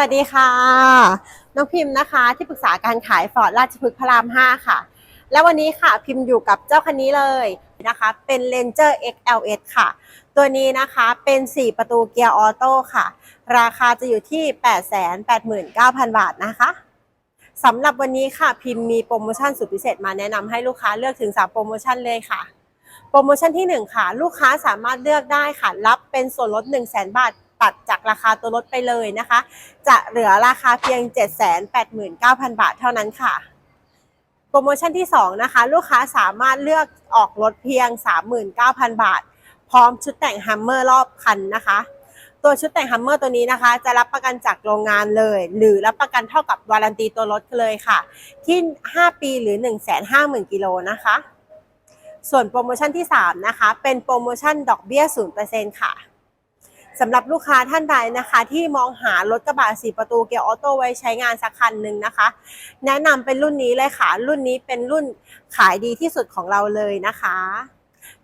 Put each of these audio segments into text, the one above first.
วัสดีค่ะ น้องพิมพ์นะคะ ที่ปรึกษาการขายฟอร์ดราชพฤกษ์พระราม 5 ค่ะ แล้ววันนี้ค่ะพิมพ์อยู่กับเจ้าคันนี้เลยนะคะ เป็น Ranger XLS ค่ะ ตัวนี้นะคะเป็น 4 ประตูเกียร์ออโต้ค่ะ ราคาจะอยู่ที่ 889,000 บาทนะคะสำหรับวันนี้ค่ะพิมพ์มีโปรโมชั่นสุดพิเศษมาแนะนำให้ลูกค้าเลือกถึง 3 โปรโมชั่นเลยค่ะ โปรโมชั่นที่ 1 ค่ะ ลูกค้าสามารถเลือกได้ค่ะ รับเป็นส่วนลด 1 0 0 0 0 0 บาท ตัดจากราคาตัวรถไปเลยนะคะ จะเหลือราคาเพียง 789,000 บาทเท่านั้นค่ะ โปรโมชั่นที่ 2 นะคะ ลูกค้าสามารถเลือกออกรถเพียง 39,000 บาท พร้อมชุดแต่งฮัมเมอร์รอบคันนะคะตัวชุดแต่งฮัมเมอร์ตัวนี้นะคะ จะรับประกันจากโรงงานเลย หรือรับประกันเท่ากับวารันตีตัวรถเลยค่ะ ที่ 5 ปีหรือ 150,000กิโลนะคะ ส่วนโปรโมชั่นที่ 3 นะคะ เป็นโปรโมชั่นดอกเบี้ย 0%ค่ะ สำหรับลูกค้าท่านใดนะคะ ที่มองหารถกระบะสีประตูเกียร์ออโต้ไว้ใช้งานสักคันหนึ่งนะคะ แนะนำเป็นรุ่นนี้เลยค่ะ รุ่นนี้เป็นรุ่นขายดีที่สุดของเราเลยนะคะ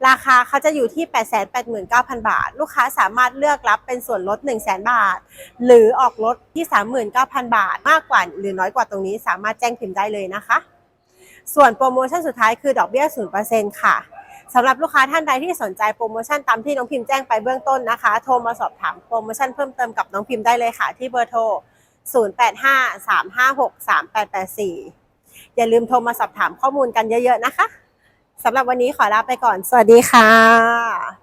ราคาเขาจะอยู่ที่ 889,000 บาท ลูกค้าสามารถเลือกรับเป็นส่วนลด 100,000 บาท หรือออกรถที่ 39,000 บาท มากกว่าหรือน้อยกว่าตรงนี้สามารถแจ้งพิมพ์ได้เลยนะคะ ส่วนโปรโมชั่นสุดท้ายคือดอกเบี้ย0%ค่ะ สำหรับลูกค้าท่านใดที่สนใจโปรโมชั่นตามที่น้องพิมพ์แจ้งไปเบื้องต้นนะคะ โทรมาสอบถามโปรโมชั่นเพิ่มเติมกับน้องพิมพ์ได้เลยค่ะที่เบอร์โทร 0853563884 อย่าลืมโทรมาสอบถามข้อมูลกันเยอะๆนะคะสำหรับวันนี้ขอลาไปก่อน สวัสดีค่ะ